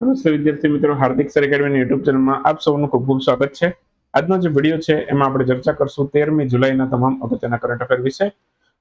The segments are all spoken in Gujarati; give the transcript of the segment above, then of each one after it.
નમસ્તે વિદ્યાર્થી મિત્રો, હાર્દિક સર એકેડમીની યુટ્યુબ ચેનલમાં આપ સૌનું ખૂબ ખૂબ સ્વાગત છે. આજનો જે વીડિયો છે, એમાં આપણે ચર્ચા કરશું તેરમી જુલાઈના તમામ અગત્યના કરંટ અફેર વિશે.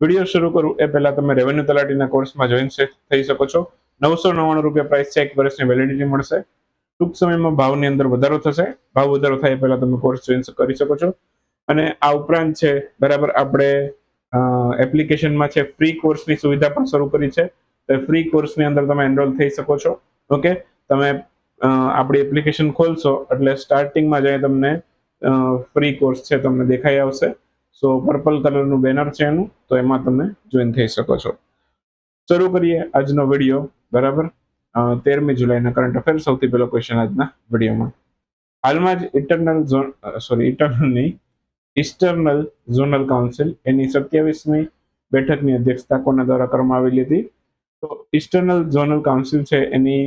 વીડિયો શરૂ કરું એ પહેલા તમે રેવન્યુ તલાટીના કોર્સમાં જોઈન થઈ શકો છો. નવસો નવ્વાણું રૂપિયા પ્રાઇસ છે, એક વર્ષની વેલિડિટી મળશે. ટૂંક સમયમાં ભાવની અંદર વધારો થશે. ભાવ વધારો થાય એ પહેલા તમે કોર્સ જોઈન કરી શકો છો. અને આ ઉપરાંત છે, બરાબર આપણે એપ્લિકેશનમાં છે ફ્રી કોર્સની સુવિધા પણ શરૂ કરી છે. તો ફ્રી કોર્સની અંદર તમે એનરોલ થઈ શકો છો. ઓકે તમે આપણી એપ્લિકેશન ખોલશો, એટલે સ્ટાર્ટિંગમાં જઈ તમને ફ્રી કોર્સ છે, તમને દેખાઈ આવશે. સો પર્પલ કલરનું બેનર છે એનું, તો એમાં તમે જોઈન થઈ શકો છો. શરૂ કરીએ આજનો વીડિયો બરાબર? તેરમી જુલાઈના કરંટ અફેર સૌથી પહેલો ક્વેશ્ચન આજના વિડીયોમાં. હાલમાં જ ઇન્ટરનલ ઝોન સોરી ઇન્ટરનલની ઇસ્ટર્નલ ઝોનલ કાઉન્સિલ એની સત્યાવીસમી બેઠકની અધ્યક્ષતા કોના દ્વારા કરવામાં આવેલી હતી? તો ઇસ્ટર્નલ ઝોનલ કાઉન્સિલ છે, એની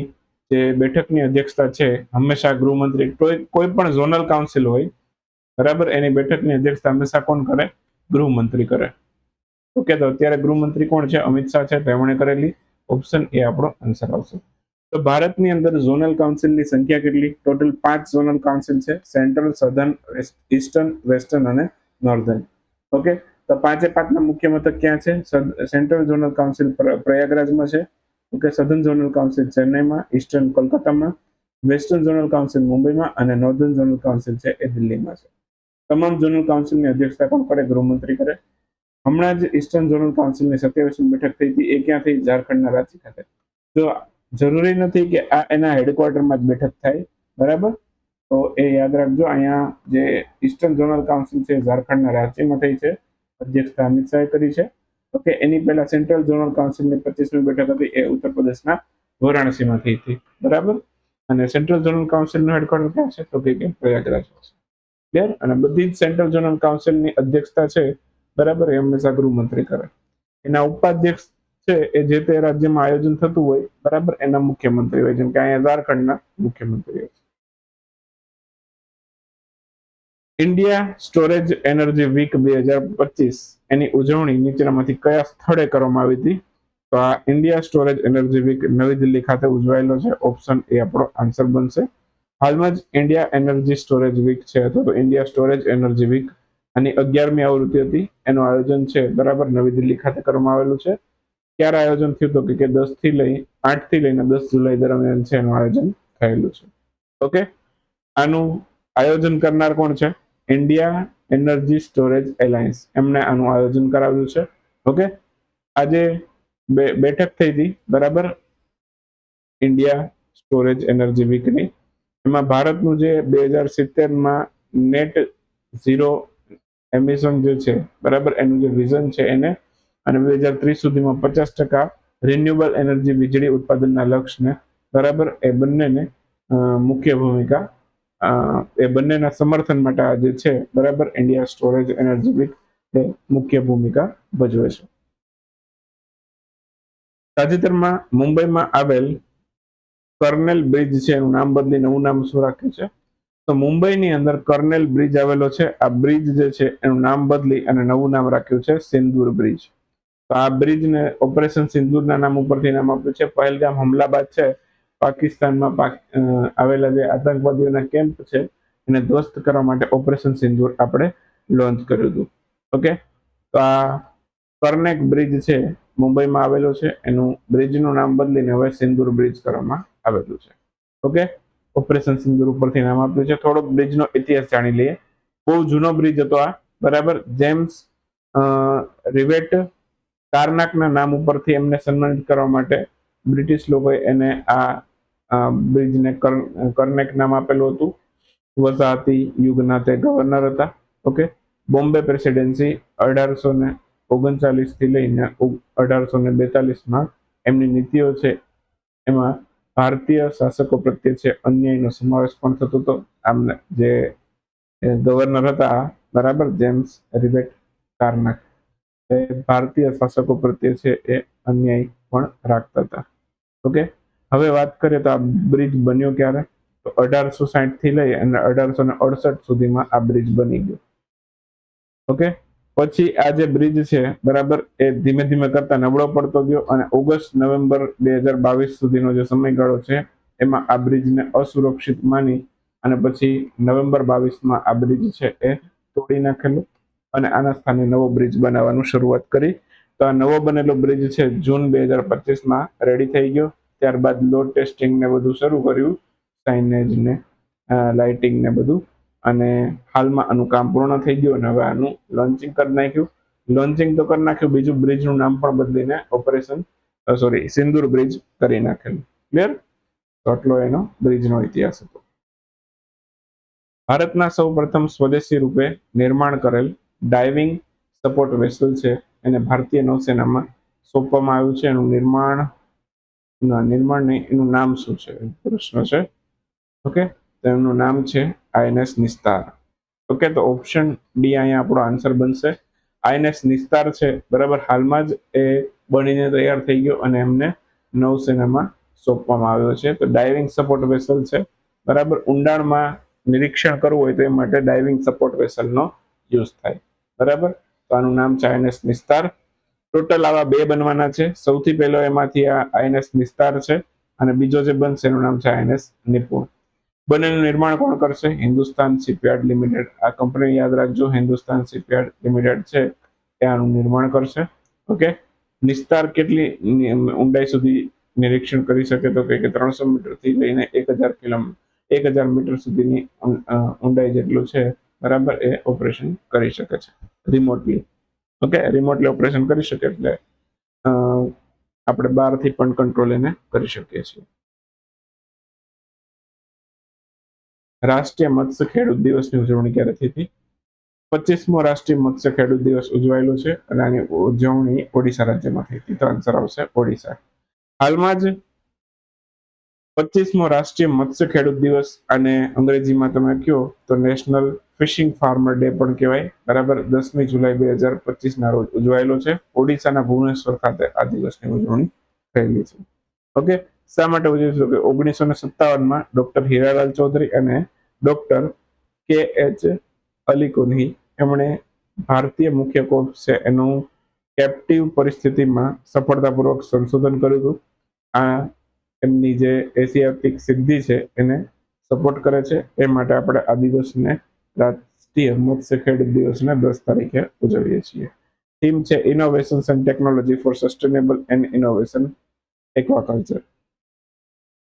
જે બેઠકની અધ્યક્ષતા છે, હંમેશા ગૃહમંત્રી કોઈ પણ ઝોનલ કાઉન્સિલ હોય, બરાબર? એની બેઠકની અધ્યક્ષતા હંમેશા કોણ કરે? ગૃહમંત્રી કરે. ઓકે તો અત્યારે ગૃહમંત્રી કોણ છે? અમિત શાહ છે, તેમણે કરેલી ઓપ્શન એ આપણો આન્સર આવશે. તો ભારતની અંદર ઝોનલ કાઉન્સિલની સંખ્યા કેટલી? ટોટલ પાંચ ઝોનલ કાઉન્સિલ છે, સેન્ટ્રલ સધર્ન ઈસ્ટર્ન, વેસ્ટર્ન અને નોર્ધન. ઓકે? તો પાંચે પાંચના મુખ્ય મથક ક્યાં છે? સેન્ટ્રલ ઝોનલ કાઉન્સિલ પ્રયાગરાજમાં છે. ઓકે સધન ઝોનલ કાઉન્સિલ ચેન્નઈમાં ઈસ્ટર્ન કોલકાતામાં વેસ્ટર્ન ઝોનલ કાઉન્સિલ મુંબઈમાં અને નોર્ધન ઝોનલ કાઉન્સિલ છે એ દિલ્હીમાં છે. તમામ ઝોનલ કાઉન્સિલની અધ્યક્ષતા કોણ કરે? ગૃહમંત્રી કરે. હમણાં જ ઈસ્ટર્ન ઝોનલ કાઉન્સિલની સત્યાવીસમી બેઠક થઈ હતી. એ ક્યાં થઈ? ઝારખંડના રાંચી ખાતે. જો જરૂરી નથી કે આ એના હેડક્વાર્ટરમાં જ બેઠક થાય. બરાબર? તો એ યાદ રાખજો, અહીંયા જે ઈસ્ટર્ન ઝોનલ કાઉન્સિલ છે ઝારખંડના રાંચીમાં થઈ છે. અધ્યક્ષતા અમિત શાહે કરી છે. ઓકે, એની પહેલા સેન્ટ્રલ ઝોનલ કાઉન્સિલની પચીસમી બેઠક હતી એ ઉત્તર પ્રદેશના વારાણસીમાં થઈ હતી. બરાબર? અને સેન્ટ્રલ ઝોનલ કાઉન્સિલનું હેડક્વાર્ટર ક્યાં છે? તો કે પ્રયાગરાજ છે. ક્લિયર અને બધી જ સેન્ટ્રલ ઝોનલ કાઉન્સિલની અધ્યક્ષતા છે, બરાબર? એ હંમેશા ગૃહમંત્રી કરે. એના ઉપાધ્યક્ષ છે એ જે તે રાજ્યમાં આયોજન થતું હોય, બરાબર? એના મુખ્યમંત્રી હોય, જેમ કે અહીંયા ઝારખંડના મુખ્યમંત્રી હોય ઇન્ડિયા સ્ટોરેજ એનર્જી વીક બે હજાર પચીસ એની ઉજવણી નીચેનામાંથી કયા સ્થળે કરવામાં આવી હતી? તો આ ઇન્ડિયા સ્ટોરેજ એનર્જી વીક નવી દિલ્હી ખાતે ઉજવાયેલો છે. ઓપ્શન એ આપણો આન્સર બનશે. હાલમાં જ ઇન્ડિયા એનર્જી સ્ટોરેજ વીક છે અથવા તો ઇન્ડિયા સ્ટોરેજ એનર્જી વીક આની અગિયારમી આવૃત્તિ હતી. એનું આયોજન છે, બરાબર, નવી દિલ્હી ખાતે કરવામાં આવેલું છે. ક્યારે આયોજન થયું હતું કે દસથી લઈ આઠથી લઈને દસ જુલાઈ દરમિયાન છે એનું આયોજન થયેલું છે. ઓકે? આનું આયોજન કરનાર કોણ છે? India energy storage alliance. એમને આનું આયોજન કરાવ્યું છે. ઓકે? આજે બેઠક થઈ હતી. બરાબર? ઇન્ડિયા સ્ટોરેજ એનર્જી વીકની. એમાં ભારતનું જે બે હજાર સિત્તેરમાં નેટ ઝીરો એમિશન જે છે, બરાબર? એનું જે વિઝન છે એને. અને બે હજાર ત્રીસ સુધીમાં પચાસ ટકા રિન્યુએબલ એનર્જી વીજળી ઉત્પાદનના લક્ષ્યને, બરાબર? એ બંનેને મુખ્ય ભૂમિકા એ બંનેના સમર્થન માટે આ જે છે, બરાબર ઇન્ડિયા સ્ટોરેજ એનર્જી વીક એ મુખ્ય ભૂમિકા ભજવે છે. તાજેતરમાં મુંબઈમાં આવેલ કર્નેલ બ્રિજ છે, એનું નામ બદલી નવું નામ શું રાખ્યું છે? તો મુંબઈની અંદર કર્નેલ બ્રિજ આવેલો છે. આ બ્રિજ જે છે, એનું નામ બદલી અને નવું નામ રાખ્યું છે, સિંદૂર બ્રિજ. તો આ બ્રિજને ઓપરેશન સિંદૂરના નામ ઉપરથી નામ આપ્યું છે. પહેલગામ હમલાબાદ છે. પાકિસ્તાનમાં પાક- આવેલા જે આતંકવાદીઓના કેમ્પ છે, એને ધ્વસ્ત કરવા માટે ઓપરેશન સિંદૂર આપણે લોન્ચ કર્યું હતું. ઓકે? તો આ કર્નેક બ્રિજ છે, મુંબઈમાં આવેલો છે, એનું બ્રિજનું નામ બદલીને હવે સિંદૂર બ્રિજ કરવામાં આવેલું છે. ઓકે? ઓપરેશન સિંદૂર ઉપરથી નામ આપ્યું છે. થોડોક બ્રિજનો ઇતિહાસ જાણી લઈએ. બહુ જૂનો બ્રિજ હતો આ. બરાબર? જેમ્સ રિવેટ કારનાકના નામ ઉપરથી એમને સન્માનિત કરવા માટે બ્રિટિશ લોકોએ એને આ બ્રિજને કર- કર્નેક નામ આપેલું હતું. વસાહતી યુગના તે ગવર્નર હતા. ઓકે બોમ્બે પ્રેસિડેન્સી અઢારસો ને ઓગણચાલીસથી લઈને અઢારસો ને બેતાલીસમાં એમની નીતિઓ છે. એમાં ભારતીય શાસકો પ્રત્યે છે અન્યાયનો સમાવેશ પણ થતો હતો. આમને જે ગવર્નર હતા બરાબર જેમ્સ રિબેટ કારનાક. એ ભારતીય શાસકો પ્રત્યે છે એ અન્યાય પણ રાખતા હતા. ઓકે હવે વાત કરીએ તો આ બ્રિજ બન્યો ક્યારે? તો અઢારસો થી લઈ અને અઢારસો ને અડસઠ સુધીમાં આ બ્રિજ બની ગયો. ઓકે પછી આ જે બ્રિજ છે, બરાબર, એ ધીમે ધીમે કરતા નબળો પડતો ગયો અને ઓગસ્ટ, નવેમ્બર બે હજાર બાવીસ સુધીનો જે સમયગાળો છે, એમાં આ બ્રિજને અસુરક્ષિત માની અને પછી નવેમ્બર બાવીસમાં આ બ્રિજ છે એ તોડી નાખેલું અને આના સ્થાને નવો બ્રિજ બનાવવાનું શરૂઆત કરી. તો આ નવો બનેલો બ્રિજ છે, જૂન બે હજાર પચીસમાં રેડી થઈ ગયો. ત્યારબાદ લોડ ટેસ્ટિંગ ને બધું શરૂ કર્યું સાઇનેજ ને લાઇટિંગ ને બધું. અને હાલમાં આનું કામ પૂર્ણ થઈ ગયું હવે આનું લોન્ચિંગ કરી નાખ્યું. લોન્ચિંગ તો કરી નાખ્યું, બીજું બ્રિજનું નામ પણ બદલીને ઓપરેશન સોરી સિંદૂર બ્રિજ કરી નાખેલું. ક્લિયર તો આટલો એનો બ્રિજનો ઇતિહાસ હતો. ભારતના સૌ પ્રથમ સ્વદેશી રૂપે નિર્માણ કરેલ ડાઇવિંગ સપોર્ટ વેસલ છે. એને ભારતીય નૌસેનામાં સોંપવામાં આવ્યું છે. એનું નિર્માણ ના, નિર્માણ નહીં એનું નામ શું છે? પ્રશ્ન છે. ઓકે તો એમનું નામ છે આઈએનએસ નિસ્તાર. ઓકે તો ઓપ્શન ડી અહીંયા આપણો આન્સર બનશે. આઈએનએસ નિસ્તાર છે, બરાબર? હાલમાં જ એ બનીને તૈયાર થઈ ગયો અને એમને નૌસેનામાં સોંપવામાં આવ્યો છે. તો ડાઇવિંગ સપોર્ટ વેસલ છે, બરાબર? ઊંડાણમાં નિરીક્ષણ કરવું હોય તો એ માટે ડાઇવિંગ સપોર્ટ વેસલનો યુઝ થાય. બરાબર? તો આનું નામ છે આઈએનએસ નિસ્તાર. ટોટલ આવા બે બનવાના છે. સૌથી પહેલો એમાંથી આ આઈએનએસ નિસ્તાર છે અને બીજો જે બનશે એનું નામ છે આઈએનએસ નિપુણ બંનેનું નિર્માણ કોણ કરશે? Hindustan shipyard limited. આ કંપની યાદ રાખજો, હિન્દુસ્તાન શિપયાર્ડ લિમિટેડ છે. એ આનું નિર્માણ કરશે. ઓકે? નિસ્તાર કેટલી ઊંડાઈ સુધી નિરીક્ષણ કરી શકે તો કે ત્રણસો મીટરથી લઈને એક હજાર કિલોમીટર એક હજાર મીટર સુધીની ઊંડાઈ જેટલું છે. બરાબર? એ ઓપરેશન કરી શકે છે. રિમોટલી. ઓકે રિમોટલી ઓપરેશન કરી શકે એટલે આપણે બહારથી પણ કંટ્રોલ એને કરી શકીએ છીએ. રાષ્ટ્રીય મત્સ્ય ખેડૂત દિવસની ઉજવણી ક્યારે થઈ હતી? પચીસમો રાષ્ટ્રીય મત્સ્ય ખેડૂત દિવસ ઉજવાયેલો છે અને આની ઉજવણી ઓડિશા રાજ્યમાં થઈ હતી. તો આન્સર આવશે ઓડિશા. હાલમાં જ પચીસમો રાષ્ટ્રીય મત્સ્ય ખેડૂત દિવસ અને અંગ્રેજીમાં તમે કહો તો નેશનલ ફિશિંગ ફાર્મર ડે પણ કહેવાય. બરાબર? દસમી જુલાઈ બે હજાર પચીસના રોજ ઉજવાયેલો છે. ઓડિશાના ભુવનેશ્વર ખાતે આ દિવસની ઉજવણી થયેલી છે. ઓકે? શા માટે ઉજવીશું? કે ઓગણીસો ને સત્તાવનમાં ડોક્ટર હીરાલાલ ચૌધરી અને ડોક્ટર કે એચ અલી અલીકોની એમણે ભારતીય મુખ્ય કોષ છે એનું કેપ્ટિવ પરિસ્થિતિમાં સફળતાપૂર્વક સંશોધન કર્યું હતું. આ એમની જે એશિયાટિક સિદ્ધિ છે એને સપોર્ટ કરે છે. એ માટે આપણે આ દિવસને રાષ્ટ્રીય મત્સ્ય દિવસને દસ તારીખે ઉજવીએ છીએ. થીમ છે innovations and technology for sustainable and innovation aquaculture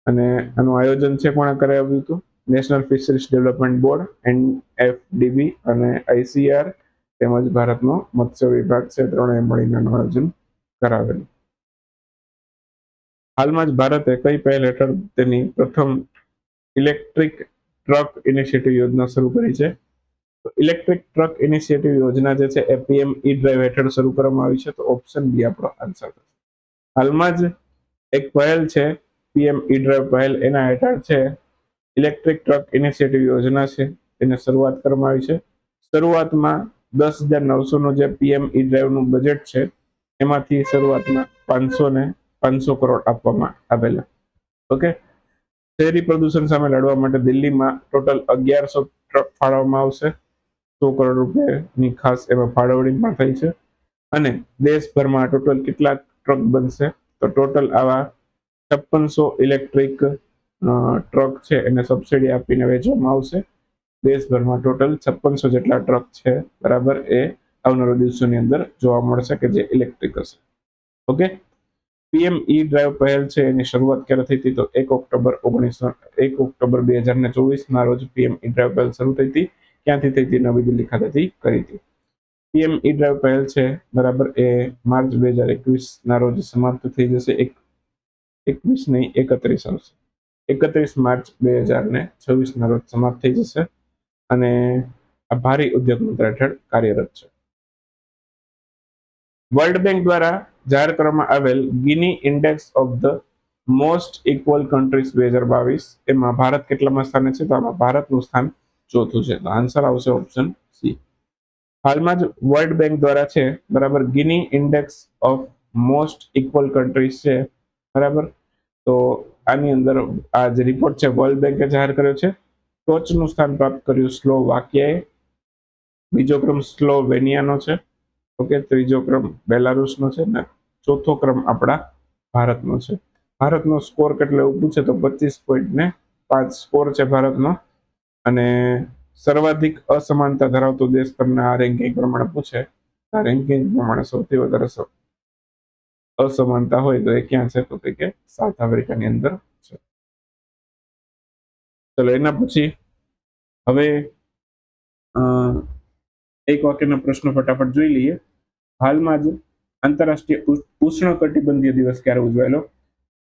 અને આનું આયોજન છે કોણે કરાવ્યું હતું? National fisheries development board NFDB અને આઈસીઆર તેમજ ભારતનો મત્સ્ય વિભાગ છે, ત્રણેય મળીને આનું આયોજન કરાવેલું. હાલમાં જ ભારતે કઈ પહેલ હેઠળ તેની પ્રથમ ઇલેક્ટ્રિક ટ્રક ઇનિશિયેટિવ યોજના શરૂ કરી છે. તો ઇલેક્ટ્રિક ટ્રક ઇનિશિયેટિવ યોજના જે છે એ પીએમ ઈ ડ્રાઈવ હેઠળ શરૂ કરવામાં આવી છે. તો ઓપ્શન બી આપણો આન્સર થશે. હાલમાં જ એક પહેલ છે, પીએમ ઈ ડ્રાઈવ પહેલ એના હેઠળ છે. ઇલેક્ટ્રિક ટ્રક ઇનિશિયેટિવ યોજના છે, એને શરૂઆત કરવામાં આવી છે. શરૂઆતમાં દસ હજાર નવસોનું જે પીએમ ઈ ડ્રાઈવનું બજેટ છે, એમાંથી શરૂઆતમાં પાંચસો ને પાંચસો કરોડ આપવામાં આવેલા. ઓકે? શહેરી પ્રદૂષણ સામે લડવા માટે દિલ્હીમાં ટોટલ અગિયારસો ટ્રક ફાળવવામાં આવશે. સો કરોડ રૂપિયાની ખાસ એમાં ફાળવણી પણ થઈ છે. અને દેશભરમાં ટોટલ કેટલા ટ્રક બનશે? તો ટોટલ આવા છપ્પનસો ઇલેક્ટ્રિક ટ્રક છે એને સબસિડી આપીને વેચવામાં આવશે. દેશભરમાં ટોટલ છપ્પનસો જેટલા ટ્રક છે, બરાબર, એ આવનારા દિવસોની અંદર જોવા મળશે કે જે ઇલેક્ટ્રિક હશે. ઓકે? પીએમ ઈ ડ્રાઈવ પહેલ છે, એની શરૂઆત ક્યારે થઈ હતી તો એક ઓક્ટોબર ઓગણીસો, એક ઓક્ટોબર બે હજાર ને ચોવીસના રોજ પીએમ ઈ ડ્રાઈવ પહેલ શરૂ થઈ હતી. ક્યાંથી થઈ હતી? નવી દિલ્હી ખાતેથી કરી હતી. પીએમ ઈ ડ્રાઈવ પહેલ છે, બરાબર, એ માર્ચ બે હજાર એકવીસ ના રોજ સમાપ્ત થઈ જશે. એક, એકવીસ નહીં, એકત્રીસ આવશે. એકત્રીસ માર્ચ બે હજાર ને છવ્વીસ ના રોજ સમાપ્ત થઈ જશે. અને આ ભારી ઉદ્યોગ મંત્ર હેઠળ કાર્યરત છે. વર્લ્ડ બેંક દ્વારા જાહેર કરવામાં આવેલ Gini index of the most equal countries બે હજાર બાવીસ, એમાં ભારત કેટલામાં સ્થાને છે? તો આમાં ભારતનું સ્થાન ચોથું છે. તો આન્સર આવશે ઓપ્શન સી હાલમાં જ વર્લ્ડ બેંક દ્વારા છે, બરાબર Gini index of most equal countries છે. બરાબર? તો આની અંદર આ જે રિપોર્ટ છે વર્લ્ડ બેંકે જાહેર કર્યો છે. ટોચનું સ્થાન પ્રાપ્ત કર્યું સ્લો વાક્યાએ બીજો ક્રમ સ્લોવેનિયાનો છે. ઓકે, ત્રીજો ક્રમ બેલારુસનો છે ને, ચોથો ક્રમ આપણા ભારતનો છે. ભારતનો સ્કોર કેટલો એવું પૂછે તો પચીસ પોઈન્ટ ને પાંચ સ્કોર છે ભારતનો. અને સર્વાધિક અસમાનતા ધરાવતો દેશ તમને આ રેન્કિંગ પ્રમાણે પૂછે, આ રેન્કિંગ પ્રમાણે સૌથી વધારે અસમાનતા હોય તો એ ક્યાં છે? તો કે સાઉથ આફ્રિકાની અંદર છે. ચલો, એના પછી હવે એક વાક્યના પ્રશ્નો ફટાફટ જોઈ લઈએ. હાલમાં જ આંતરરાષ્ટ્રીય ઉષ્ણ કટિબંધીય દિવસ ક્યારે ઉજવાયેલો?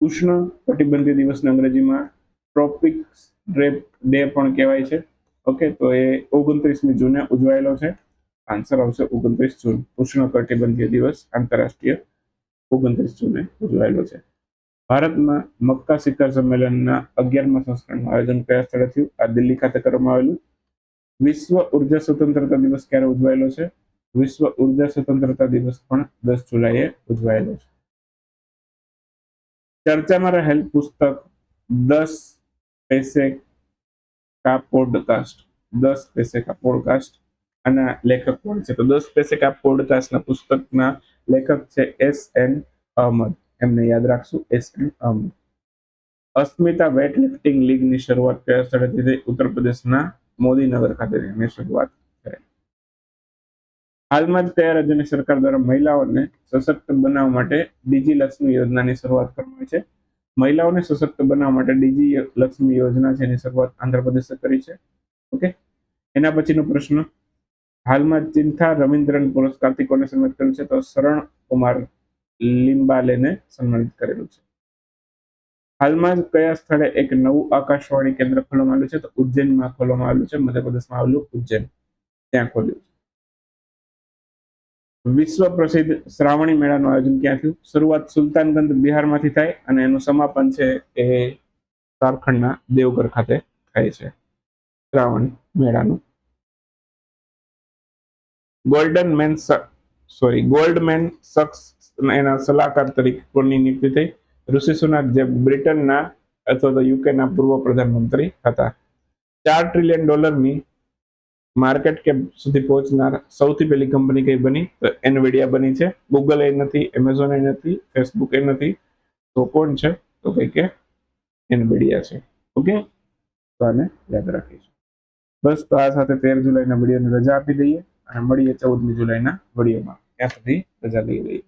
ઉષ્ણ કટિબંધીય દિવસને અંગ્રેજીમાં ટ્રોપિક્સ ડ્રેપ ડે પણ કહેવાય છે. ઓકે, તો એ ઓગણત્રીસમી જૂને ઉજવાયેલો છે. આન્સર આવશે ઓગણત્રીસ જૂન. ઉષ્ણ કટિબંધીય દિવસ આંતરરાષ્ટ્રીય ઓગણત્રીસ જૂને ઉજવાયેલો છે. ભારતમાં મક્કા શિખર સંમેલનના અગિયારમા સંસ્કરણનું આયોજન કયા સ્થળે થયું? આ દિલ્હી ખાતે કરવામાં આવેલું. વિશ્વ ઊર્જા સ્વતંત્રતા દિવસ ક્યારે ઉજવાયેલો છે? વિશ્વ ઊર્જા સ્વતંત્રતા દિવસ પણ દસ જુલાઈએ ઉજવાયેલો છે. ચર્ચામાં રહેલ પુસ્તક દસ પૈસે કા પોડકાસ્ટ, દસ પૈસે કા પોડકાસ્ટ આના લેખક કોણ છે? તો દસ પૈસે કા પોડકાસ્ટના પુસ્તકના લેખક છે એસ એન અહમદ. એમને યાદ રાખશું, S N Ahmad. Asmita weight lifting લીગની શરૂઆત કયા સ્થળેથી થઈ? ઉત્તર પ્રદેશના મોદીનગર ખાતે શરૂઆત હાલમાં જ કયા રાજ્યની સરકાર દ્વારા મહિલાઓને સશક્ત બનાવવા માટે ડીજી લક્ષ્મી યોજનાની શરૂઆત કરવામાં છે. મહિલાઓને સશક્ત બનાવવા માટે ડીજી લક્ષ્મી યોજના છે એની શરૂઆત આંધ્રપ્રદેશે કરી છે. ઓકે? એના પછીનો પ્રશ્ન. હાલમાં ચિંતા રવિન્દ્રન પુરસ્કારથી કોને સન્માનિત કર્યું છે? તો શરણ કુમાર લિંબાલેને સન્માનિત કરેલું છે. હાલમાં જ કયા સ્થળે એક નવું આકાશવાણી કેન્દ્ર ખોલવામાં આવ્યું છે? તો ઉજ્જૈનમાં ખોલવામાં આવેલું છે. મધ્યપ્રદેશમાં આવેલું ઉજ્જૈન. ત્યાં ખોલ્યું છે. વિશ્વ પ્રસિદ્ધ શ્રાવણી મેળાનું આયોજન ક્યાં થયું? શરૂઆત સુલતાનગંજ બિહારમાંથી થાય અને એનું સમાપન છે એ ઝારખંડના દેવગર ખાતે થાય છે શ્રાવણ મેળાનું. ગોલ્ડન મેન સોરી ગોલ્ડમેન સક્સ એના સલાહકાર તરીકે કોની નિયુક્તિ થઈ? ઋષિ સુનાક જે બ્રિટનના અથવા તો યુકેના પૂર્વ પ્રધાનમંત્રી હતા. ચાર ટ્રિલિયન ડોલરની માર્કેટ કેપ સુધી પહોંચનાર સૌથી પહેલી કંપની કઈ બની? તો એનવીડિયા બની છે. ગૂગલ એ નથી એમેઝોન એ નથી ફેસબુક એ નથી. તો કોણ છે? તો કઈ કે એનવીડિયા છે. ઓકે? તો આને યાદ રાખીશું. બસ, તો આ સાથે તેર જુલાઈના વિડીયોને રજા આપી દઈએ અને મળીએ ચૌદમી જુલાઈના વિડીયોમાં. ત્યાં સુધી રજા લઈ લઈએ.